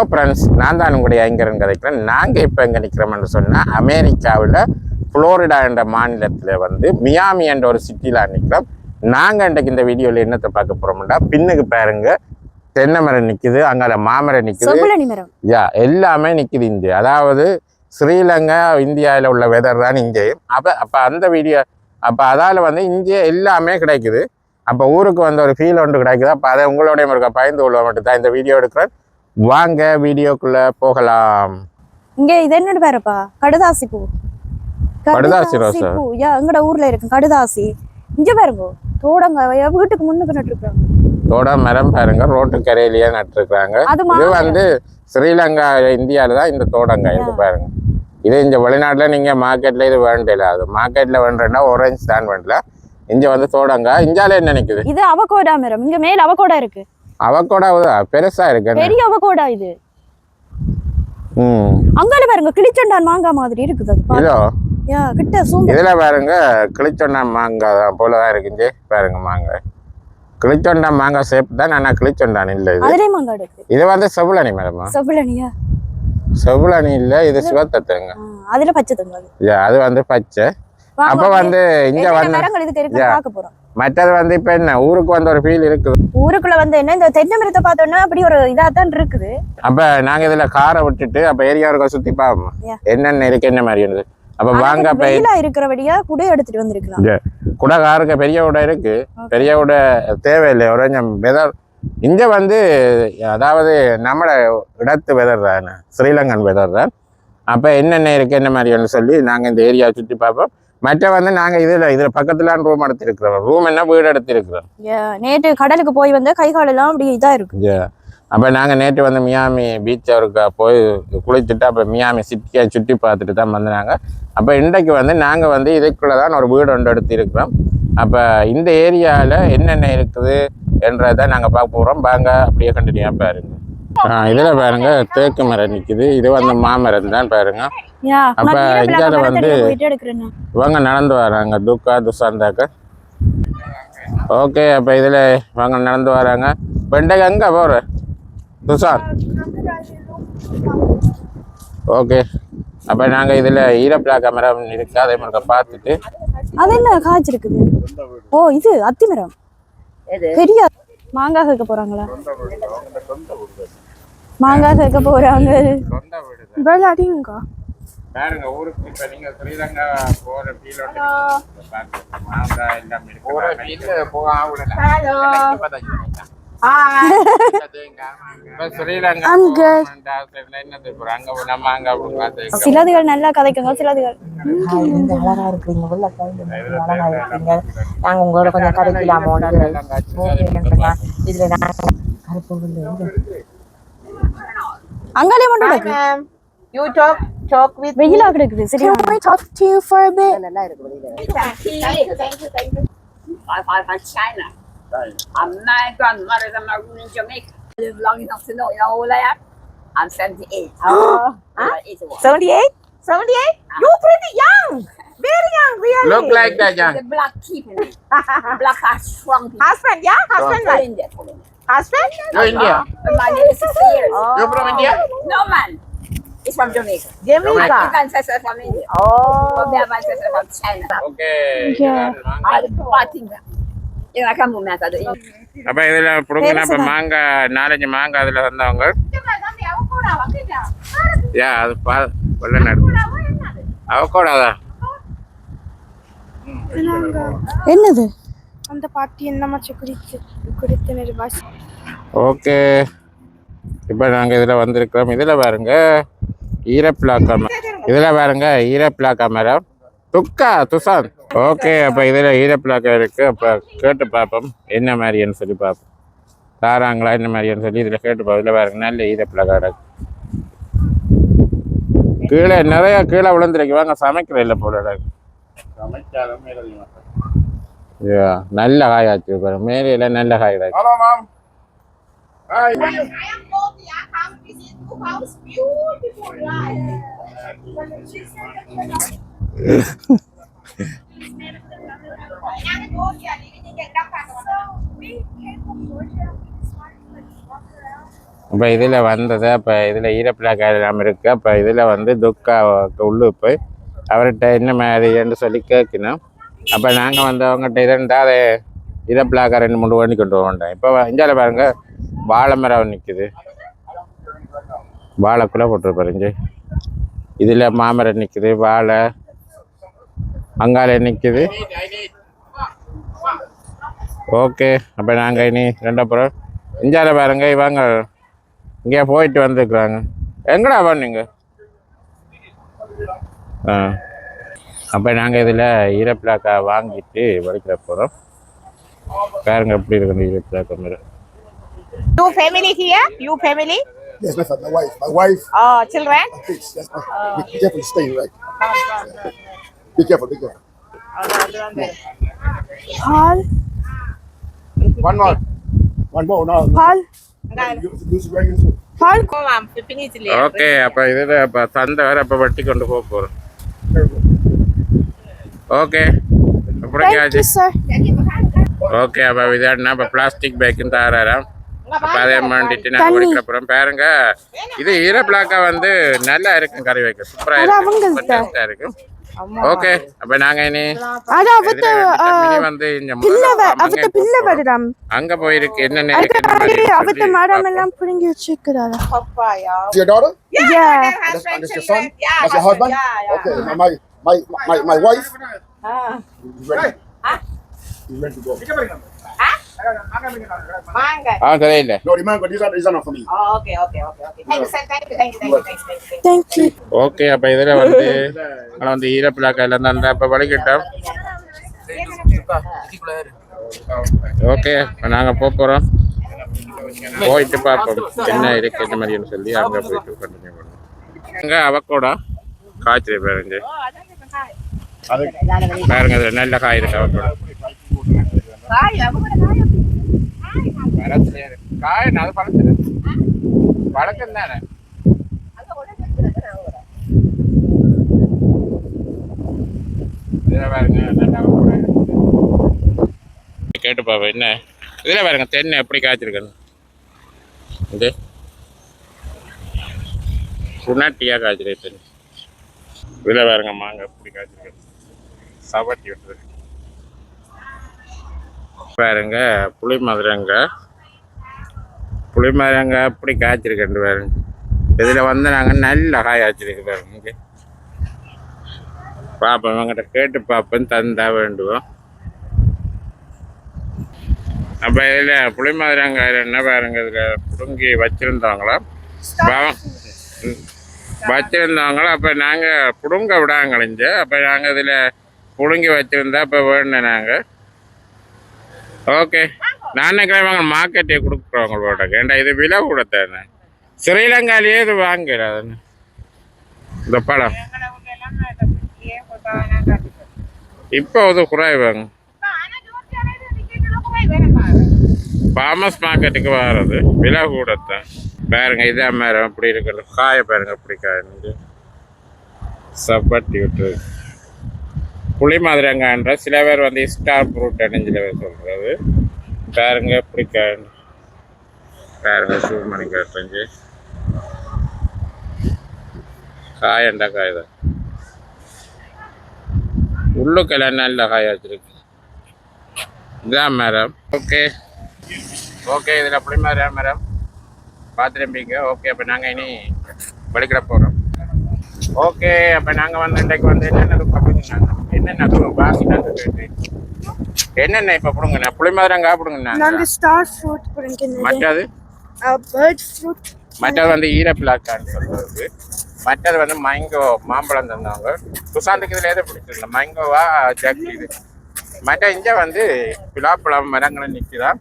Hello friends நான் தான் உங்களுடைய ஐங்கரன் கதைக்கிறேன். நாங்கள் இப்போ எங்கே நிற்கிறோம்னு சொன்னால் அமெரிக்காவில் ஃப்ளோரிடா என்ற மாநிலத்தில் வந்து மியாமி என்ற ஒரு சிட்டியில் நிற்கிறோம் நாங்கள் இன்றைக்கு இந்த வீடியோவில் என்னத்தை பார்க்க போகிறோம்னா பின்னுக்கு பாருங்க. தென்னை மரம் நிற்குது அங்கால மாமரம் நிற்குது யா எல்லாமே நிற்குது இங்கே. அதாவது ஸ்ரீலங்கா இந்தியாவில் உள்ள வெதர் தான் இங்கேயும். அப்போ அப்போ அந்த வீடியோ அப்போ அதால் வந்து இங்கே எல்லாமே கிடைக்குது. அப்போ ஊருக்கு வந்த ஒரு ஃபீல் ஒன்று கிடைக்குது. அப்போ அதை உங்களுடைய முருக பயந்து கொள்ள மட்டும் தான் இந்த வீடியோ எடுக்கிறேன். வாங்க வீடியோக்குள்ளே போகலாம். இங்க இது என்னோட பேரப்பா கடுதாசி பூ. கடுதாசி ரோசா? பூ. யா எங்கட ஊர்ல இருக்கு கடுதாசி. இங்க பாருங்க. தோடங்க வீட்டுக்கு முன்னுக்கு நட்டுருக்காங்க தோட மரம் பாருங்க ரோட்டு கரையிலேயே நட்டுருக்குறாங்க. அது இது வந்து ஸ்ரீலங்கா இந்தியாவில் தான் இந்த தோடங்காய் இருக்கு பாருங்க. இது இந்த வெளிநாட்டில் நீங்கள் மார்க்கெட்டில் இது வேண்டல அது மார்க்கெட்டில் வேண்டா orange தான் வேண்டல. இங்கே வந்து தோடங்காய் இந்தியாவில் என்ன நிற்குது இது அவகோடா மரம். இங்க மேல அவகோடா இருக்கு. அவக்கோடா பெருசா இருக்கு? பெரிய அவகோடா இது. ம். அங்கால பாருங்க கிளிச்சொண்டான் மாங்காய் மாதிரி இருக்குது அது. இதோ. கிட்ட சூம்பு இதுல பாருங்க கிளிச்சொண்டா மாங்காய் தான் போல தான் இருக்கு இங்கே. பாருங்க மாங்காய். கிளிச்சொண்டா மாங்காய் ஷேப் தான் ஆனால் கிளிச்சொண்டான் இல்லை இது. அதுலயே மாங்காய் இருக்கு. இது வந்து செவுளனி மேடமா? செம்புலனியா செவுளனி இல்லை இது சிவத்தத்துங்க அதுல பச்சை தங்காது இது அது வந்து பச்சை. அப்ப வந்து இங்க வந்து இதுக்கு இருக்கு. பார்க்க போறோம். மற்றது வந்து இப்ப என்ன? ஊருக்கு வந்து ஒரு ஃபீல் இருக்குது. ஊருக்குள்ள வந்து என்ன இந்த தென்னை மரத்தை பார்த்தோன்னா அப்படி ஒரு இதா தான் இருக்குது. அப்ப நாங்க இதுல காரை விட்டுட்டு அப்ப ஏரியா இருக்க சுத்தி பார்ப்போம். என்னென்ன இருக்கு என்ன மாதிரி இருந்தது? அப்ப வாங்க வெயிலா இருக்கிறபடியா குடை எடுத்துட்டு வந்திருக்கலாம். கூட காருக்கு பெரிய விட இருக்கு. பெரிய விட தேவையில்லை. ஒரு கொஞ்சம் வெதர் இங்க வந்து அதாவது நம்மட இடத்து வெதர் தான். ஸ்ரீலங்கன் வெதர் தான். அப்ப என்னென்ன இருக்கு என்ன மாதிரின்னு சொல்லி நாங்க இந்த ஏரியா சுத்தி பார்ப்போம் மற்ற வந்து நாங்க இதுல இதுல பக்கத்துல ரூம் எடுத்திருக்கிறோம். ரூம் என்ன வீடு எடுத்திருக்கிறோம்? நேற்று கடலுக்கு போய் வந்து கை கால் எல்லாம் அப்படி இதா இருக்கு. அப்போ நாங்கள் நேற்று வந்து மியாமி பீச் அவருக்கு போய் குளிச்சுட்டு அப்போ மியாமி சிட்டியை சுற்றி பார்த்துட்டு தான் வந்தாங்க. அப்போ இன்றைக்கு வந்து நாங்கள் வந்து இதுக்குள்ளே தான் ஒரு வீடு ஒன்று எடுத்து இருக்கிறோம் அப்போ இந்த ஏரியாவில் என்னென்ன இருக்குது என்றதை நாங்கள் பார்க்க போகிறோம் வாங்க அப்படியே கண்டினியூவாக பாருங்க. இதில் பாருங்க தேக்கு மரம் நிற்குது இது வந்து மாமரம் தான் பாருங்க. அப்ப பிளாக் வந்து- இவங்க நடந்து வராங்க. துக்கா துசாந்தாக்க ஓகே அப்போ இதில் இவங்க நடந்து வராங்க. வெண்டைக்கு எங்கே போகிற துசாந்த் ஓகே. அப்போ நாங்கள் இதில் ஈரப்பிளா கேமரா இருக்கு அதே மாதிரி பார்த்துட்டு. அது என்ன காய்ச்சி இருக்குது? ஓ இது அத்தி மரம். பெரிய மாங்காய் போறாங்களா? மாங்காய் கேட்க போறாங்க. விளையாடிங்கக்கா பாருங்க ஊருக்கு இப்போ நீங்கள் ஸ்ரீலங்கா போகிற ஃபீலோட மாங்காய் எல்லாம் இருக்கு போகிற ஃபீல் போக இப்போ ஸ்ரீலங்கா I'm good. என்னது இப்போ அங்கே நம்ம அங்கே அப்படி பார்த்து சிலதுகள் நல்லா கதைக்குங்க சிலதுகள் நீங்க அழகா இருக்கிறீங்க அழகா நாங்க உங்களோட கொஞ்சம் கதைக்கலாமோ இதுல நாங்க கருப்பு அங்காலே மட்டும் இருக்கு யூ டாக் டாக் வித் வெயிலா கிடக்குது சரியா we talk to you for a bit Thank you, thank you, thank you. I, I, I'm China. I'm my grandmother is a maroon in Jamaica. I live long enough to know, you know how old I am? I'm 78. Oh. I'm 81. 78 78 you pretty young very young really Look like that, young. The black keeping me. Black has shrunk me. husband yeah husband Full right India, full India. husband You're India? But my name is 60 years. Oh. You're from India? No, man. It's from Jamaica. My Jamaica ancestors from India. oh But my ancestors from China. Okay I the bad thing. You know, I can't move me out of the அப்ப இதுல புடுங்கினா இப்ப மாங்காய் நாலஞ்சு மாங்காய் அதுல வந்தவங்க யா அது பா வெள்ள நடு அவக்கூடாதா என்னது அந்த பாட்டி என்ன மச்ச குடிச்சு குடித்து நிர்வாசி ஓகே இப்போ நாங்கள் இதில் வந்திருக்கிறோம். இதில் பாருங்க. ஈரப்பிளா கேமரா இதில் பாருங்க. ஈரப்பிளா கேமரா துக்கா துசாந்த் ஓகே அப்போ இதில் ஈரப்பிளாக்கா இருக்குது அப்போ கேட்டு பார்ப்போம். என்ன மாதிரின்னு சொல்லி பார்ப்போம். தாராங்களா என்ன மாதிரின்னு சொல்லி இதில் கேட்டு பார்ப்போம். இதில் பாருங்க நல்ல ஈரப்பிளாக்கா இருக்கு கீழே நிறைய கீழே விழுந்துருக்கு. வாங்க சமைக்கிற இல்லை போல இருக்கு Yeah, நல்ல காயாச்சு பாருங்க மேலையில நல்ல காய் இருக்கு. இப்போ இதில் வந்தது அப்போ இதில் ஈரப்பிளாக்காய் எல்லாம் இருக்குது அப்போ இதில் வந்து துக்கா உள்ளு போய் அவர்கிட்ட என்ன மாதிரின்னு சொல்லி கேட்கணும். அப்போ நாங்கள் வந்து அவங்ககிட்ட இருந்தா அதை ஈரப்பிளாக்காய் ரெண்டு மூணு வண்டி கொண்டு போகண்டோம் இப்போ இந்தியாவில் பாருங்க வாழை மரம் நிற்குது வாழைக்குள்ளே இஞ்சி. இதில் மாமரம் நிற்குது வாழை. அங்கால நிற்குது ஓகே அப்போ நாங்கள் இனி ரெண்டப்புறம் இந்தியாவில் பாருங்க இவங்க இங்கே போயிட்டு வந்துருக்குறாங்க. எங்கடா நீங்கள் ஆ. அப்போ நாங்கள் இதில் ஈரப்பிளாக்கா வாங்கிட்டு வலிக்கிற போகிறோம் பாருங்க எப்படி இருக்குது ஈரப்பிளாக்கா மாதிரி You family here? You family? Yes, my, my wife. My wife. Oh, children? My kids. Yes, my, be, be careful, stay right. Be careful, be careful. Ball One more. One more. No. you, ball. Okay அப்போ இதில் சந்தை வேறு இப்போ வட்டி கொண்டு போக போகிறோம் okay sir okay அப்போ இதாடினா இப்போ பிளாஸ்டிக் பேக்கும் தாராராம் அப்போ அதே மாண்டிட்டு நான் குடிக்கிற அப்புறம் பாருங்க இது ஈரப்பிளாக்கா வந்து நல்லா இருக்கும் கறி வைக்க சூப்பராக இருக்கும் டேஸ்டாக இருக்கும் ஓகே அப்போ நாங்கள் இனி வந்து அங்க போயிருக்கு சொல்லி அவத்த பார்ப்போம். எல்லாம் பிடுங்கி வச்சிருக்கிறாரு Papaya. your daughter? Yeah. That's, and that's your son? That's your husband? Okay. My, my, my, my, wife. Ah. You ready? You ready to go? Manga. ஆ சரியில்லை No, the mango, these are, these are not for me. Oh, okay, okay, okay, okay. Thank you, sir. Thank you, thank you, thank you, thank you, thank you. Thank you okay அப்ப இதுல வந்து நான் வந்து ஈரப்பிளாக்காயில இருந்து அந்த அப்ப வலிக்கிட்டோம் okay நாங்க போக போறோம் போயிட்டு பார்ப்போம் என்ன இருக்கு என்ன மாதிரின்னு சொல்லி அங்க போயிட்டு கண்டினியூ பண்ணுவோம் அங்க அவக்கோடா காய்ச்சல் பாருங்க பாருங்க அதுல நல்ல காய் இருக்கு. காய் அது பழத்துல பழக்கம் தானே இதுல. கேட்டு பாப்போம் என்ன இதுல பாருங்க தென்னை எப்படி காய்ச்சிருக்கணும் இது சுனாட்டியா காய்ச்சிருக்கு தென்னை இதுல பாருங்க மாங்காய் எப்படி காய்ச்சிருக்கு. சவட்டி விட்டுருக்கு பாருங்க புளி மதுரங்க புளி மதுரங்க அப்படி காய்ச்சிருக்கேன் பாருங்க. இதில் வந்து நாங்கள் நல்ல காய் காய்ச்சிருக்கு பாருங்க பார்ப்போம் இவங்கிட்ட கேட்டு பார்ப்போம் தந்தா வேண்டுவோம். அப்போ இதில் புளி மதுரங்காயில் என்ன பாருங்க இதில் புடுங்கி வச்சுருந்தாங்களா? வச்சுருந்தாங்களா? அப்போ நாங்கள் புடுங்க விடாங்கழிஞ்ச அப்போ நாங்கள் இதில் புடுங்கி வச்சுருந்தா இப்போ வேணும் நாங்கள் ஓகே. நான் வாங்க மார்க்கெட்டே கொடுக்குறோம் உங்களோட. ஏண்டா இது விலை கூட தானே ஸ்ரீலங்காலேயே இது வாங்கிறாது இந்த பழம். இப்போ அது குறைவாங்க. ஃபார்மஸ் மார்க்கெட்டுக்கு வர்றது விலை கூட தான் பாருங்க இதே மரம் அப்படி இருக்கிறது. காய பாருங்க அப்படி காயிருந்து சப்பாத்தி விட்டு. புளி மாதிரிங்கன்ற சில பேர் வந்து ஸ்டார் ஃப்ரூட் சில பேர் சொல்கிறது பாருங்க எப்படி காய். பாருங்க சூழ்மணி பண்ணி காட்டுறேங்க காயண்டா காய் தான் உள்ளுக்கெல்லாம் நல்ல காய் வச்சிருக்கு. இதான் மேடம் ஓகே ஓகே இதில் அப்படி மரம்? மேடம் பார்த்துருப்பீங்க ஓகே அப்போ நாங்கள் இனி வலிக்கிற போகிறோம் ஓகே அப்போ நாங்கள் வந்து இன்றைக்கு வந்து என்னென்ன அப்படிங்க என்னென்ன வாங்கினாங்க கேட்டு என்னென்ன இப்போ பிடுங்கண்ணா புளி மதுரங்கா பிடுங்கண்ணா நாங்க ஸ்டார் ஃப்ரூட் மற்றது? பேர்ட் ஃப்ரூட் மற்றது வந்து ஈரப்பிளாக்கான்னு சொல்றது. மற்றது வந்து மைங்கோ மாம்பழம் தந்தாங்க. சுசாந்துக்கு இதில் எதை பிடிச்சிருந்த மைங்கோவா ஜக் இது. மற்ற இங்கே வந்து பிலாப்பழம் மரங்களும் நிற்குதான்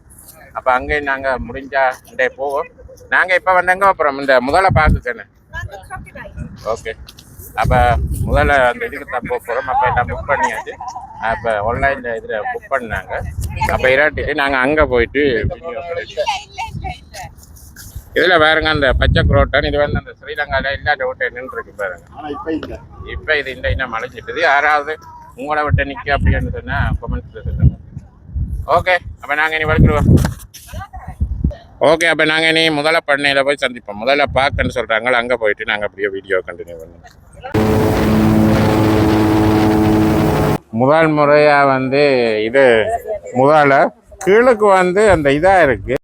அப்போ அங்கே நாங்கள் முடிஞ்சா இண்டே போவோம். நாங்கள் இப்போ வந்தங்க அப்புறம் இந்த முதல்ல பார்த்துக்கண்ணே ஓகே அப்போ முதல்ல அந்த இதுக்கு தான் போக போகிறோம் அப்போ எல்லாம் புக் பண்ணியாச்சு. அப்போ ஆன்லைனில் இதில் புக் பண்ணாங்க. அப்போ இராட்டிட்டு நாங்கள் அங்கே போயிட்டு இதில் பாருங்க அந்த பச்சை குரோட்டன் இது வந்து அந்த ஸ்ரீலங்காவில் இல்லாத விட்டு நின்றுருக்கு பாருங்க. ஆனா இப்ப இது இந்த இன்னும் மலைஞ்சிட்டுது யாராவது உங்களை விட்டு நிற்க அப்படின்னு சொன்னால் கொமெண்ட்ஸில் சொல்லுங்க. ஓகே அப்போ நாங்கள் இனி வளர்க்குருவோம் ஓகே அப்போ நாங்கள் நீ முதல்ல பண்ணையில் போய் சந்திப்போம். முதல்ல பார்க்கன்னு சொல்கிறாங்களோ அங்கே போயிட்டு நாங்கள் அப்படியே வீடியோ கண்டினியூ பண்ணுவோம். முதல் முறையாக வந்து இது முதல்ல கீழுக்கு வந்து அந்த இதாக இருக்குது